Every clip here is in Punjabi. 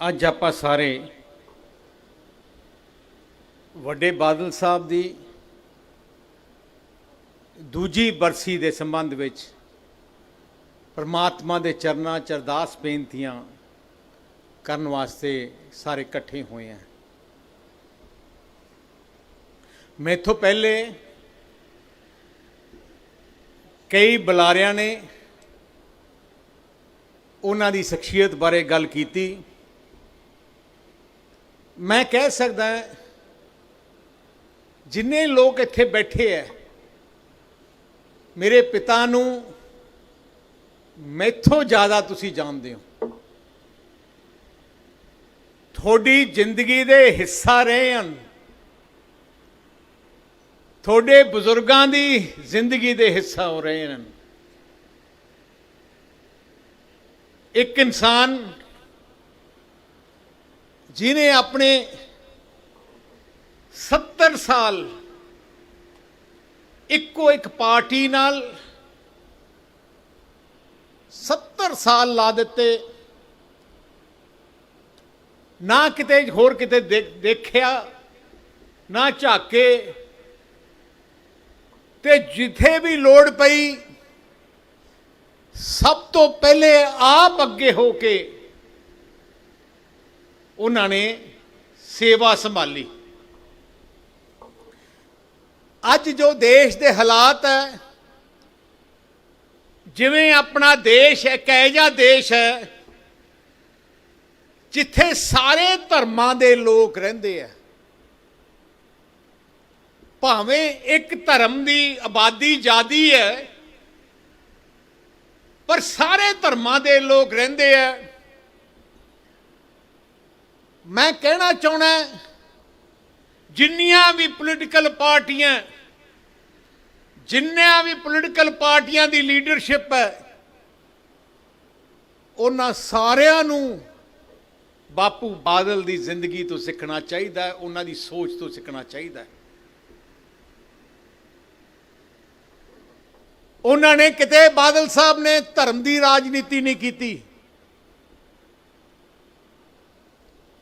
ਅੱਜ ਆਪਾਂ ਸਾਰੇ ਵੱਡੇ ਬਾਦਲ ਸਾਹਿਬ ਦੀ ਦੂਜੀ ਬਰਸੀ ਦੇ ਸੰਬੰਧ ਵਿੱਚ ਪਰਮਾਤਮਾ ਦੇ ਚਰਨਾਂ 'ਚ ਅਰਦਾਸ ਬੇਨਤੀਆਂ ਕਰਨ ਵਾਸਤੇ ਸਾਰੇ ਇਕੱਠੇ ਹੋਏ ਆ। ਮੈਥੋਂ ਪਹਿਲੇ ਕਈ ਬੁਲਾਰਿਆਂ ਨੇ ਉਹਨਾਂ ਦੀ ਸ਼ਖਸੀਅਤ ਬਾਰੇ ਗੱਲ ਕੀਤੀ। ਮੈਂ ਕਹਿ ਸਕਦਾ ਜਿੰਨੇ ਲੋਕ ਇੱਥੇ ਬੈਠੇ ਐ, ਮੇਰੇ ਪਿਤਾ ਨੂੰ ਮੈਥੋਂ ਜ਼ਿਆਦਾ ਤੁਸੀਂ ਜਾਣਦੇ ਹੋ। ਤੁਹਾਡੀ ਜ਼ਿੰਦਗੀ ਦੇ ਹਿੱਸਾ ਰਹੇ ਹਨ। ਤੁਹਾਡੇ ਬਜ਼ੁਰਗਾਂ ਦੀ ਜ਼ਿੰਦਗੀ ਦੇ ਹਿੱਸਾ ਹੋ ਰਹੇ ਹਨ। ਇੱਕ ਇਨਸਾਨ ਜਿਨੇ ਆਪਣੇ 70 ਸਾਲ ਇੱਕੋ ਇੱਕ ਪਾਰਟੀ ਨਾਲ 70 ਸਾਲ ਲਾ ਦਿੱਤੇ, ਨਾ ਕਿਤੇ ਹੋਰ ਕਿਤੇ ਦੇਖ- ਦੇਖਿਆ, ਨਾ ਝਾਕੇ, ਤੇ ਜਿੱਥੇ ਵੀ ਲੋੜ ਪਈ, ਸਭ ਤੋਂ ਪਹਿਲੇ ਆਪ ਅੱਗੇ ਹੋ ਕੇ ਉਹਨਾਂ ਨੇ ਸੇਵਾ ਸੰਭਾਲੀ। ਅੱਜ ਜੋ ਦੇਸ਼ ਦੇ ਹਾਲਾਤ ਹੈ, ਜਿਵੇਂ ਆਪਣਾ ਦੇਸ਼ ਇੱਕ ਇਹੋ ਜਿਹਾ ਦੇਸ਼ ਹੈ, ਜਿੱਥੇ ਸਾਰੇ ਧਰਮਾਂ ਦੇ ਲੋਕ ਰਹਿੰਦੇ ਆ। ਭਾਵੇਂ ਇੱਕ ਧਰਮ ਦੀ ਆਬਾਦੀ ਜ਼ਿਆਦੀ ਹੈ, ਪਰ ਸਾਰੇ ਧਰਮਾਂ ਦੇ ਲੋਕ ਰਹਿੰਦੇ ਆ। ਮੈਂ ਕਹਿਣਾ ਚਾਹਣਾ ਜਿੰਨੀਆਂ ਵੀ ਪੋਲੀਟੀਕਲ ਪਾਰਟੀਆਂ, ਜਿੰਨੀਆਂ ਵੀ ਪੋਲੀਟੀਕਲ ਪਾਰਟੀਆਂ ਦੀ ਲੀਡਰਸ਼ਿਪ ਹੈ, ਉਹਨਾਂ ਸਾਰਿਆਂ ਨੂੰ ਬਾਪੂ ਬਾਦਲ ਦੀ ਜ਼ਿੰਦਗੀ ਤੋਂ ਸਿੱਖਣਾ ਚਾਹੀਦਾ ਹੈ, ਉਹਨਾਂ ਦੀ ਸੋਚ ਤੋਂ ਸਿੱਖਣਾ ਚਾਹੀਦਾ ਹੈ। ਉਹਨਾਂ ਨੇ ਕਿਤੇ ਬਾਦਲ ਸਾਹਿਬ ਨੇ ਧਰਮ ਦੀ ਰਾਜਨੀਤੀ ਨਹੀਂ ਕੀਤੀ।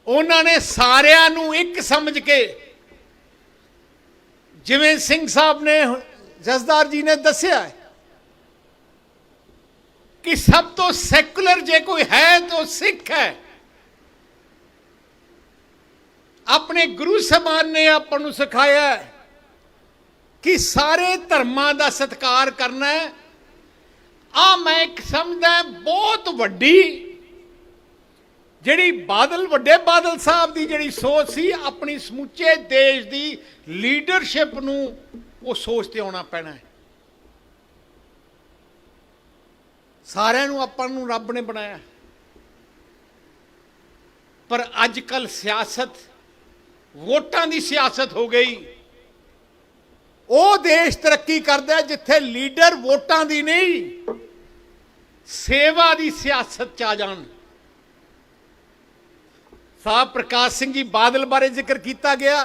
ਉਹਨਾਂ ਨੇ ਸਾਰਿਆਂ ਨੂੰ ਇੱਕ ਸਮਝ ਕੇ, ਜਿਵੇਂ ਸਿੰਘ ਸਾਹਿਬ ਨੇ ਜਸਦਾਰ ਜੀ ਨੇ ਦੱਸਿਆ ਹੈ ਕਿ ਸਭ ਤੋਂ ਸੈਕੂਲਰ ਜੇ ਕੋਈ ਹੈ ਤਾਂ ਸਿੱਖ ਹੈ। ਆਪਣੇ ਗੁਰੂ ਸਾਹਿਬਾਨ ਨੇ ਆਪਾਂ ਨੂੰ ਸਿਖਾਇਆ ਕਿ ਸਾਰੇ ਧਰਮਾਂ ਦਾ ਸਤਿਕਾਰ ਕਰਨਾ ਹੈ। ਆ ਮੈਂ ਇੱਕ ਸਮਝਦਾ ਬਹੁਤ ਵੱਡੀ ਜਿਹੜੀ ਬਾਦਲ, ਵੱਡੇ ਬਾਦਲ ਸਾਹਿਬ ਦੀ ਜਿਹੜੀ ਸੋਚ ਸੀ, ਆਪਣੀ ਸਮੁੱਚੇ ਦੇਸ਼ ਦੀ ਲੀਡਰਸ਼ਿਪ ਨੂੰ ਉਹ ਸੋਚ ਤੇ ਆਉਣਾ ਪੈਣਾ ਹੈ। ਸਾਰਿਆਂ ਨੂੰ ਆਪਾਂ ਨੂੰ ਰੱਬ ਨੇ ਬਣਾਇਆ। ਪਰ ਅੱਜ ਕੱਲ ਸਿਆਸਤ, ਵੋਟਾਂ ਦੀ ਸਿਆਸਤ ਹੋ ਗਈ। ਉਹ ਦੇਸ਼ ਤਰੱਕੀ ਕਰਦਾ ਜਿੱਥੇ ਲੀਡਰ ਵੋਟਾਂ ਦੀ ਨਹੀਂ, ਸੇਵਾ ਦੀ ਸਿਆਸਤ ਚ ਆ ਜਾਣ। ਸਾਹਿਬ ਪ੍ਰਕਾਸ਼ ਸਿੰਘ ਜੀ ਬਾਦਲ ਬਾਰੇ ਜ਼ਿਕਰ ਕੀਤਾ ਗਿਆ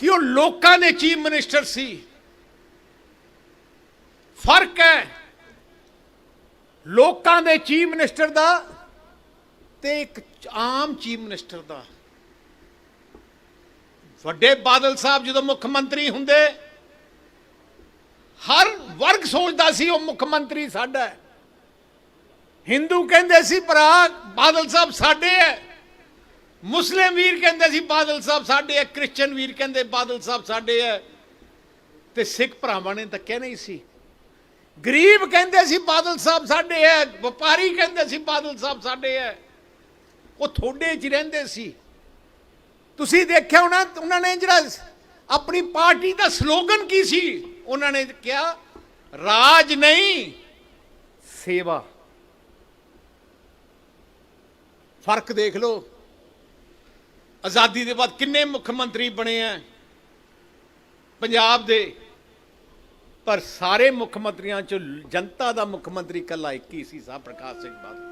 ਕਿ ਉਹ ਲੋਕਾਂ ਦੇ ਚੀਫ ਮਿਨਿਸਟਰ ਸੀ। ਫ਼ਰਕ ਹੈ ਲੋਕਾਂ ਦੇ ਚੀਫ ਮਿਨਿਸਟਰ ਦਾ ਤੇ ਇੱਕ ਆਮ ਚੀਫ ਮਿਨਿਸਟਰ ਦਾ। ਵੱਡੇ ਬਾਦਲ ਸਾਹਿਬ ਜਦੋਂ ਮੁੱਖ ਮੰਤਰੀ ਹੁੰਦੇ, ਹਰ ਵਰਗ ਸੋਚਦਾ ਸੀ ਉਹ ਮੁੱਖ ਮੰਤਰੀ ਸਾਡਾ ਹੈ। ਹਿੰਦੂ ਕਹਿੰਦੇ ਸੀ, ਭਰਾ, ਬਾਦਲ ਸਾਹਿਬ ਸਾਡੇ ਹੈ ਮੁਸਲਿਮ ਵੀਰ ਕਹਿੰਦੇ ਸੀ, ਬਾਦਲ ਸਾਹਿਬ ਸਾਡੇ ਹੈ ਕ੍ਰਿਸਚੀਅਨ ਵੀਰ ਕਹਿੰਦੇ, ਬਾਦਲ ਸਾਹਿਬ ਸਾਡੇ ਹੈ ਤੇ ਸਿੱਖ ਭਰਾਵਾਂ ਨੇ ਤਾਂ ਕਹਿ ਨਹੀਂ ਸੀ। ਗਰੀਬ ਕਹਿੰਦੇ ਸੀ, ਬਾਦਲ ਸਾਹਿਬ ਸਾਡੇ ਹੈ ਵਪਾਰੀ ਕਹਿੰਦੇ ਸੀ, ਬਾਦਲ ਸਾਹਿਬ ਸਾਡੇ ਹੈ ਉਹ ਥੋੜੇ 'ਚ ਰਹਿੰਦੇ ਸੀ। ਤੁਸੀਂ ਦੇਖਿਆ ਹੋਣਾ, ਉਹਨਾਂ ਨੇ ਜਿਹੜਾ ਆਪਣੀ ਪਾਰਟੀ ਦਾ ਸਲੋਗਨ ਕੀ ਸੀ? ਉਹਨਾਂ ਨੇ ਕਿਹਾ, ਰਾਜ ਨਹੀਂ, ਸੇਵਾ। ਫ਼ਰਕ ਦੇਖ ਲਓ। ਆਜ਼ਾਦੀ ਦੇ ਬਾਅਦ ਕਿੰਨੇ ਮੁੱਖ ਮੰਤਰੀ ਬਣੇ ਆ ਪੰਜਾਬ ਦੇ, ਪਰ ਸਾਰੇ ਮੁੱਖ ਮੰਤਰੀਆਂ ਚੋਂ ਜਨਤਾ ਦਾ ਮੁੱਖ ਮੰਤਰੀ ਕੱਲਾ ਇੱਕ ਹੀ ਸੀ ਸਾਹਿਬ ਪ੍ਰਕਾਸ਼ ਸਿੰਘ ਬਾਦਲ।